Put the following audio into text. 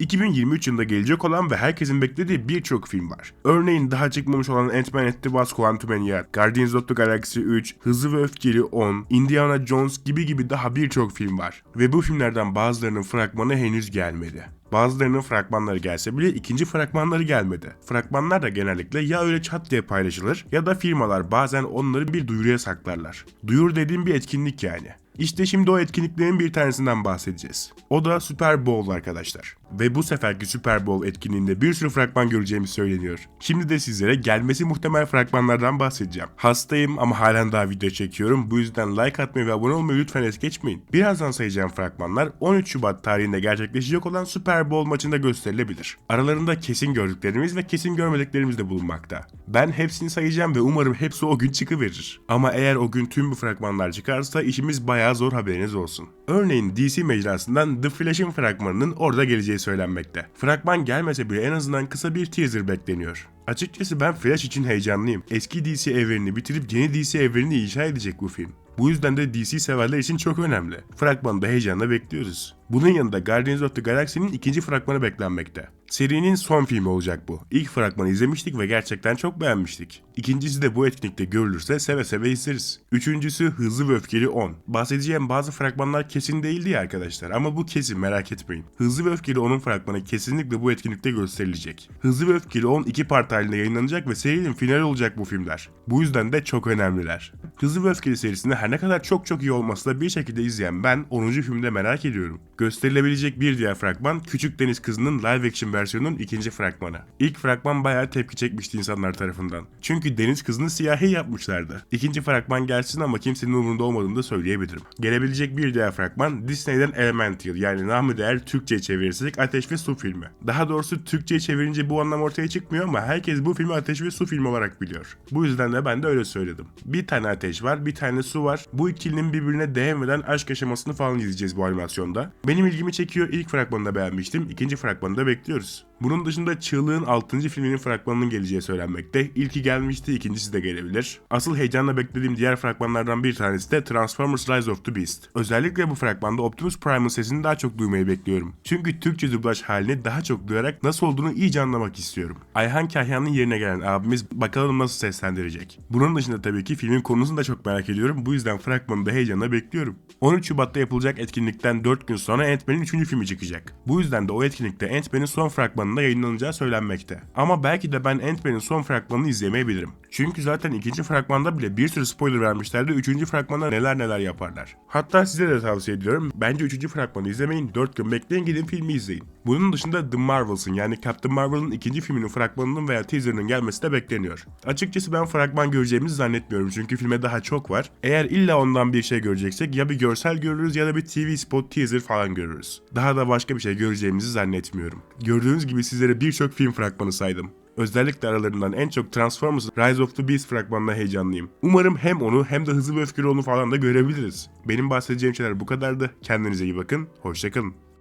2023 yılında gelecek olan ve herkesin beklediği birçok film var. Örneğin daha çıkmamış olan Ant-Man and the Wasp Quantumania, Guardians of the Galaxy 3, Hızlı ve Öfkeli 10, Indiana Jones gibi gibi daha birçok film var. Ve bu filmlerden bazılarının fragmanı henüz gelmedi. Bazılarının fragmanları gelse bile ikinci fragmanları gelmedi. Fragmanlar da genellikle ya öyle çat diye paylaşılır ya da firmalar bazen onları bir duyuruya saklarlar. Duyur dediğim bir etkinlik yani. İşte şimdi o etkinliklerin bir tanesinden bahsedeceğiz. O da Super Bowl arkadaşlar. Ve bu seferki Super Bowl etkinliğinde bir sürü fragman göreceğimiz söyleniyor. Şimdi de sizlere gelmesi muhtemel fragmanlardan bahsedeceğim. Hastayım ama halen daha video çekiyorum. Bu yüzden like atmayı ve abone olmayı lütfen es geçmeyin. Birazdan sayacağım fragmanlar 13 Şubat tarihinde gerçekleşecek olan Super Bowl maçında gösterilebilir. Aralarında kesin gördüklerimiz ve kesin görmediklerimiz de bulunmakta. Ben hepsini sayacağım ve umarım hepsi o gün çıkıverir. Ama eğer o gün tüm bu fragmanlar çıkarsa işimiz bayağı zor haberiniz olsun. Örneğin DC mecrasından The Flash'in fragmanının orada geleceği söylenmekte. Fragman gelmese bile en azından kısa bir teaser bekleniyor. Açıkçası ben Flash için heyecanlıyım. Eski DC evrenini bitirip yeni DC evrenini inşa edecek bu film. Bu yüzden de DC severler için çok önemli. Fragmanı da heyecanla bekliyoruz. Bunun yanında Guardians of the Galaxy'nin ikinci fragmanı beklenmekte. Serinin son filmi olacak bu. İlk fragmanı izlemiştik ve gerçekten çok beğenmiştik. İkincisi de bu etkinlikte görülürse seve seve izleriz. Üçüncüsü Hızlı ve Öfkeli 10. Bahsedeceğim bazı fragmanlar kesin değildi ya arkadaşlar ama bu kesin merak etmeyin. Hızlı ve Öfkeli 10'un fragmanı kesinlikle bu etkinlikte gösterilecek. Hızlı ve Öfkeli 10 iki part halinde yayınlanacak ve serinin finali olacak bu filmler. Bu yüzden de çok önemliler. Hızlı ve Öfkeli serisinde her ne kadar çok çok iyi olması da bir şekilde izleyen ben 10. filmde merak ediyorum. Gösterilebilecek bir diğer fragman Küçük Deniz Kızı'nın live action versiyonunun ikinci fragmanı. İlk fragman bayağı tepki çekmişti insanlar tarafından. Çünkü Deniz Kızı'nı siyahi yapmışlardı. İkinci fragman gelsin ama kimsenin umurunda olmadığını da söyleyebilirim. Gelebilecek bir diğer fragman Disney'den Elemental yani namı değer Türkçe'ye çevirirsek Ateş ve Su filmi. Daha doğrusu Türkçe'ye çevirince bu anlam ortaya çıkmıyor ama herkes bu filmi Ateş ve Su filmi olarak biliyor. Bu yüzden de ben de öyle söyledim. Bir tane ateş var, bir tane su var. Bu ikilinin birbirine değmeden aşk aşamasını falan izleyeceğiz bu animasyonda. Benim ilgimi çekiyor. İlk fragmanını da beğenmiştim. İkinci fragmanını da bekliyoruz. news. Bunun dışında Çığlığın 6. filminin fragmanının geleceği söylenmekte. İlki gelmişti, ikincisi de gelebilir. Asıl heyecanla beklediğim diğer fragmanlardan bir tanesi de Transformers Rise of the Beast. Özellikle bu fragmanda Optimus Prime'ın sesini daha çok duymayı bekliyorum. Çünkü Türkçe dublaj halini daha çok duyarak nasıl olduğunu iyice anlamak istiyorum. Ayhan Kahyan'ın yerine gelen abimiz bakalım nasıl seslendirecek. Bunun dışında tabii ki filmin konusunu da çok merak ediyorum. Bu yüzden fragmanı da heyecanla bekliyorum. 13 Şubat'ta yapılacak etkinlikten 4 gün sonra Ant-Man'in 3. filmi çıkacak. Bu yüzden de o etkinlikte Ant-Man'in son fragmanında yayınlanacağı söylenmekte. Ama belki de ben Ant-Man'in son fragmanını izleyemeyebilirim. Çünkü zaten ikinci fragmanda bile bir sürü spoiler vermişlerdi. Üçüncü fragmanda neler neler yaparlar. Hatta size de tavsiye ediyorum. Bence üçüncü fragmanı izlemeyin. 4 gün bekleyin gidin filmi izleyin. Bunun dışında The Marvels'ın yani Captain Marvel'ın ikinci filminin fragmanının veya teaserının gelmesi de bekleniyor. Açıkçası ben fragman göreceğimizi zannetmiyorum çünkü filme daha çok var. Eğer illa ondan bir şey göreceksek ya bir görsel görürüz ya da bir TV spot teaser falan görürüz. Daha da başka bir şey göreceğimizi zannetmiyorum. Gördüğünüz gibi sizlere birçok film fragmanı saydım. Özellikle aralarından en çok Transformers Rise of the Beast fragmanına heyecanlıyım. Umarım hem onu hem de Hızlı ve Öfkeli onu falan da görebiliriz. Benim bahsedeceğim şeyler bu kadardı. Kendinize iyi bakın. Hoşçakalın.